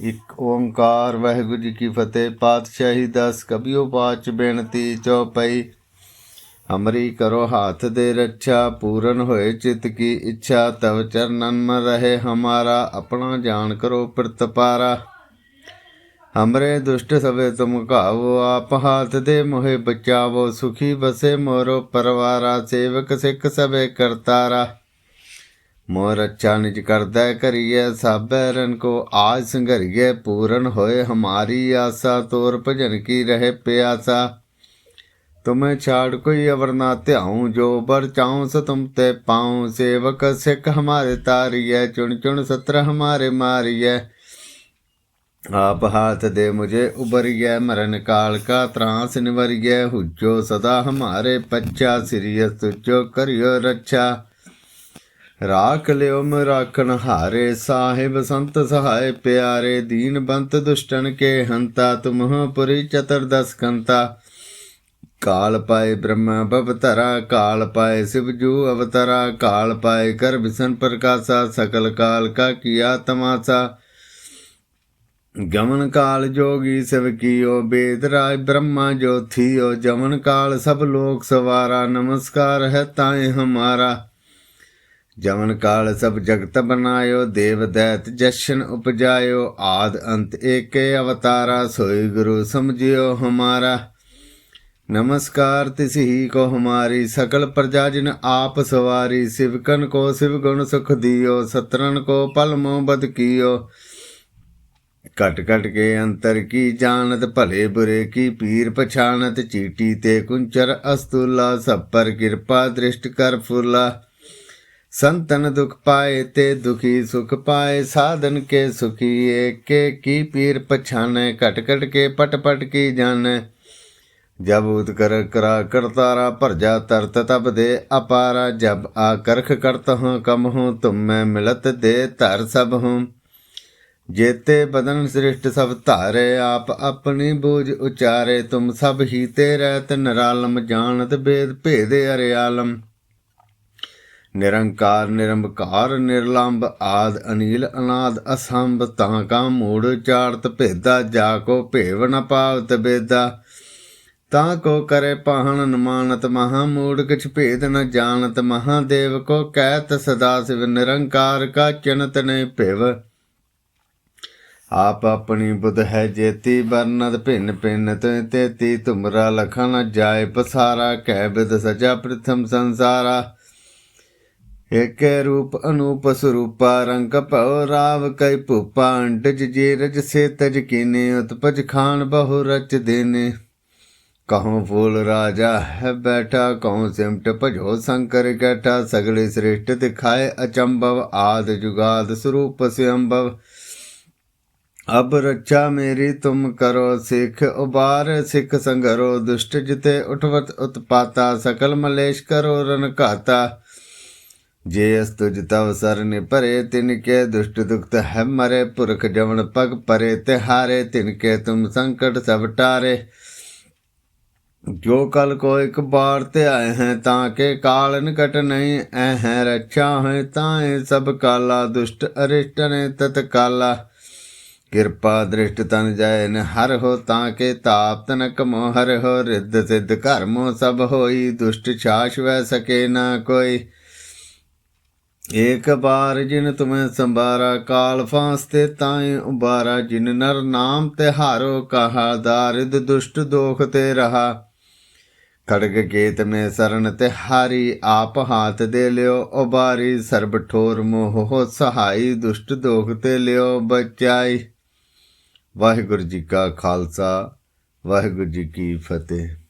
ਇੱਕ ਓੰਕਾਰ ਵਾਹਿਗੁਰੂ ਜੀ ਕੀ ਫਤਿਹ, ਪਾਤਸ਼ਾਹੀ ਦਸ ਕਬਿਓ ਪਾਚ ਬੇਨਤੀ ਚਉਪਈ। ਹਮਰੀ ਕਰੋ ਹਾਥ ਦੇ ਰੱਛਾ, ਪੂਰਨ ਹੋਏ ਚਿਤ ਕੀ ਇੱਛਾ, ਤਵ ਚਰਨਨ ਮ ਰਹੇ ਹਮਾਰਾ, ਆਪਣਾ ਜਾਣ ਕਰੋ ਪ੍ਰਤਪਾਰਾ ਹਮਰੇ ਦੁਸ਼ਟ ਸਵੇ ਤੁਮ ਘਾਵੋ, ਆਪ ਹਾਥ ਦੇ ਮੋਹਿ ਬਚਾਵੋ, ਸੁਖੀ ਬਸੇ ਮੋਰੋ ਪਰਵਾਰਾ, ਸੇਵਕ ਸਿੱਖ ਸਵੇ ਕਰਤਾਰਾ। ਮੋਰ ਅੱਛਾ ਨਿਜ ਕਰਦਾ ਕਰੀਏ ਸਾਬੈ ਰਨ ਕੋ ਆਜ ਸੰਘਰੀਏ, ਪੂਰਨ ਹੋਏ ਹਮਾਰੀ ਆਸਾ, ਤੋਰ ਭਜਨ ਕੀ ਰਹੇ ਪਿਆਸਾ। ਤੁਮੇ ਛਾੜ ਕੋਈ ਅਵਰ ਨਾ ਧਿਆਉ, ਜੋ ਬਰ ਚਾਉ ਸ ਤੁਮ ਤੇ ਪਾਉ। ਸੇਵਕ ਸਿੱਖ ਹਮਾਰੇ ਤਾਰੀਐ, ਚੁਣ ਚੁਣ ਸਤਰ ਹਮਾਰੇ ਮਾਰੀਐ। ਆਪ ਹਾਥ ਦੇ ਮੁਝੇ ਉਬਰੀਐ ਮਰਨ ਕਾਲ ਕਾ ਤਰਾਸ ਨਿਵਰੀਐ। ਹੁਜੋ ਸਦਾ ਹਮਾਰੇ ਪੱਚਾ ਸਿਰਿਯ ਤੁਜੋ ਕਰਿਓ ਰੱਛਾ। ਰਾਖ ਲਿਓਮ ਮ ਰਾਖਣ ਹਾਰੇ ਸਾਹਿਬ ਸੰਤ ਸਹਾਇ ਪਿਆਰੇ, ਦੀਨ ਬੰਤ ਦੁਸ਼ਟਨ ਕੇ ਹੰਤਾ ਤੁਮਹ ਪੁਰੀ ਚਤੁਰਦਸ ਕੰਤਾ। ਕਾਲ ਪਾਏ ਬ੍ਰਹਮਾ ਭਵਤਰਾ ਕਾਲ ਪਾਏ ਸਿਵਜੂ ਅਵਤਰਾ, ਕਾਲ ਪਾਏ ਕਰ ਵਿਸ਼ਨ ਪ੍ਰਕਾਸ਼ਾ, ਸਕਲ ਕਾਲ ਕਾ ਕੀਆ ਤਮਾਸਾ। ਗਮਨ ਕਾਲ ਜੋਗੀ ਸਿਵ ਕੀਓ ਬੇਦ ਰਾਜ ਬ੍ਰਹਮਾ ਜੋ ਜਮਨ ਕਾਲ ਸਭ ਲੋਕ ਸਵਾਰਾ, ਨਮਸਕਾਰ ਹੈ ਤਾਏ ਹਮਾਰਾ। ਜਮਨ ਕਾਲ ਸਭ ਜਗਤ ਬਨਾਇਓ, ਦੇਵ ਦੈਤ ਜਸ਼ਨ ਉਪਜਾਇਓ, ਆਦ ਅੰਤ ਏਕੇ ਅਵਤਾਰਾ, ਸੋਈ ਗੁਰੂ ਸਮਝਿਓ ਹਮਾਰਾ। ਨਮਸਕਾਰ ਤਿਸ ਹੀ ਕੋ ਹਮਾਰੀ, ਸਕਲ ਪ੍ਰਜਾ ਜਿਨ ਆਪ ਸਵਾਰੀ ਸਿਵਕਨ ਕੋ ਸਿਵ ਗੁਣ ਸੁਖ ਦਿਓ ਸਤਰਨ ਕੋ ਪਲ ਮੋ ਬਦ ਕੀਓ। ਕਟ ਕਟ ਕੇ ਅੰਤਰ ਕੀ ਜਾਣਤ, ਭਲੇ ਬੁਰੇ ਕੀ ਪੀਰ ਪਛਾਣਤ, ਚੀਟੀ ਤੇ ਕੁੰਚਰ ਅਸਤੁਲਾ, ਸਭ ਪਰ ਕਿਰਪਾ ਦ੍ਰਿਸ਼ਟ ਕਰ ਫੁਲਾ ਸੰਤਨ ਦੁਖ ਪਾਏ ਤੇ ਦੁਖੀ ਸੁਖ ਪਾਏ, ਸਾਧਨ ਕੇ ਸੁਖੀ ਏਕੇ, ਕੀ ਪੀਰ ਪਛਾਨੇ ਕਟ ਕਟ ਕੇ ਪਟ ਪਟ ਕੀ ਜਾਣੇ? ਜਬ ਉਤ ਕਰ ਕਰਾ ਕਰਤਾਰਾ ਭਰਜਾ ਤਰਤ, ਤਬ ਦੇ ਅਪਾਰਾ, ਜਬ ਆ ਕਰਖ ਕਰਤ ਹਾਂ ਕਮ ਹੂੰ ਤੁਮ ਮੈਂ ਮਿਲਤ ਦੇ ਧਰ ਸਭ ਹੂੰ ਜੇਤੇ ਬਦਨ ਸ੍ਰਿਸ਼ਟ ਸਭ ਧਾਰੇ, ਆਪ ਆਪਣੀ ਬੂਝ ਉਚਾਰੇ, ਤੁਮ ਸਭ ਹੀ ਤੇ ਰਹਿਤ, ਨਰਾਲਮ ਜਾਣਤ ਬੇਦ ਭੇਦ ਅਰਿਆਲਮ। ਨਿਰੰਕਾਰ ਨਿਰੰਕਾਰ ਨਿਰਲੰਭ ਆਦ, ਅਨੀਲ, ਅਨਾਦ, ਅਸੰਭ, ਤਾਂ ਕਾ ਮੂੜ, ਚਾਰਤ ਭੇਦਾ, ਜਾ ਕੋ ਭੇਵ ਨ ਪਾਵਤ ਬੇਦਾ। ਤਾਂ ਕੋ ਕਰੇ ਪਾਹਣ ਨਮਾਨਤ ਮਹਾ ਮੂੜ, ਕਿਛ ਭੇਦ ਨ ਜਾਣਤ ਮਹਾਦੇਵ ਕੋ ਕਹਿਤ ਸਦਾ ਸਿਵ ਨਿਰੰਕਾਰ ਕਾ ਚਿੰਤ ਨੇ ਭਿਵ। ਆਪ ਆਪਣੀ ਬੁੱਧ ਹੈ ਜੇਤੀ ਬਰਨਦ ਭਿੰਨ ਭਿੰਨ ਤੇ ਤੇਤੀ ਤੁਮਰਾ ਲਖਨ ਜਾਏ ਪਸਾਰਾ, ਕਹਿ ਬਿਦ ਸਜਾ ਪ੍ਰਥਮ ਸੰਸਾਰਾ। ਏਕੈ ਰੂਪ ਅਨੂਪ ਸਰੂਪਾ, ਰੰਗ ਭਉ ਰਾਵ ਕੈ ਭੂਪਾ, ਅੰਡਜ ਜੇ ਰਜ ਸੇ ਤਜ ਕੀਨੇ, ਉਤਪਜ ਖਾਨ ਬਹੁ ਰਚ ਦੇਨੇ। ਕਹਉ ਫੂਲ ਰਾਜਾ ਹੈ ਬੈਠਾ, ਕਹਉ ਸਿਮਟ ਭਜੋ ਸੰਕਰ ਕੈਠਾ, ਸਗਲੇ ਸ੍ਰਿਸ਼ਟ ਦਿਖਾਏ ਅਚੰਭਵ, ਆਦ ਜੁਗਾਦ ਸਰੂਪ ਸਿਅੰਭਵ। ਅਬ ਰੱਛਾ ਮੇਰੀ, ਤੁਮ ਕਰੋ ਸਿੱਖ ਉਬਾਰ, ਸਿੱਖ ਸੰਗਰੋ ਦੁਸ਼ਟ ਜਿਤੇ ਉਠਵਤ ਉਤਪਾਤਾ, ਸਕਲ ਮਲੇਸ਼ ਕਰੋ ਰਨ ਘਾਤਾ। ਜੇ ਅਸ ਤੁਜ ਤਵ ਸਰਨੇ ਭਰੇ, ਤਿਨ ਕੇ ਦੁਸ਼ਟ ਦੁਖਤ ਹੈ ਮਰੇ। ਪੁਰਖ ਜਵਨ ਪਗ ਪਰੇ ਤੇ ਹਾਰੇ ਤਿਨ ਕੇ ਤੁਮ ਸੰਕਟ ਸਭ ਟਾਰੇ। ਜੋ ਕਲ ਕੋ ਇੱਕ ਬਾਰ ਤੇ ਆਏ ਹੈ, ਤਾਂ ਕੇ ਕਾਲ ਨਿਕਟ ਨਹੀਂ ਐ ਹੈ ਰੱਛਾ ਹੈ ਤਾਂ ਇਹ ਸਭ ਕਾਲਾ ਦੁਸ਼ਟ ਅਰਿਸ਼ਟ ਨੇ ਤਤ ਕਾਲਾ ਕਿਰਪਾ ਦ੍ਰਿਸ਼ਟ ਤਨ ਜਾਏ ਨ ਹਰ ਹੋ, ਤਾਂ ਕੇ ਤਾਪ ਤਨਕ ਮੋ ਹਰ ਹੋ, ਰਿੱਧ ਸਿੱਧ ਕਰਮੋ ਸਭ ਹੋਈ, ਦੁਸ਼ਟ ਛਾਸ਼ ਵੈ ਸਕੇ ਨਾ ਕੋਈ। ਏਕ ਬਾਰ ਜਿਨ ਤੁਮੈ ਸੰਭਾਰਾ, ਕਾਲ ਫਾਸਤੇ ਤਾਏ ਉਬਾਰਾ, ਜਿਨ ਨਰ ਨਾਮ ਤੇ ਹਾਰੋ ਕਹਾ, ਦਾਰਿਦ ਦੁਸ਼ਟ ਦੋਖ ਤੇ ਰਹਾ। ਖੜਗ ਕੇਤ ਮੇ ਸਰਨ ਤੇ ਹਾਰੀ, ਆਪ ਹਾਥ ਦੇ ਲਿਓ, ਉਬਾਰੀ, ਸਰਬ ਠੋਰ ਮੋਹ ਸਹਾਈ, ਦੁਸ਼ਟ ਦੋਖ ਤੇ ਲਿਓ, ਬਚਾਈ। ਵਾਹਿਗੁਰੂ ਜੀ ਕਾ ਖਾਲਸਾ, ਵਾਹਿਗੁਰੂ ਜੀ ਕੀ ਫਤਿਹ।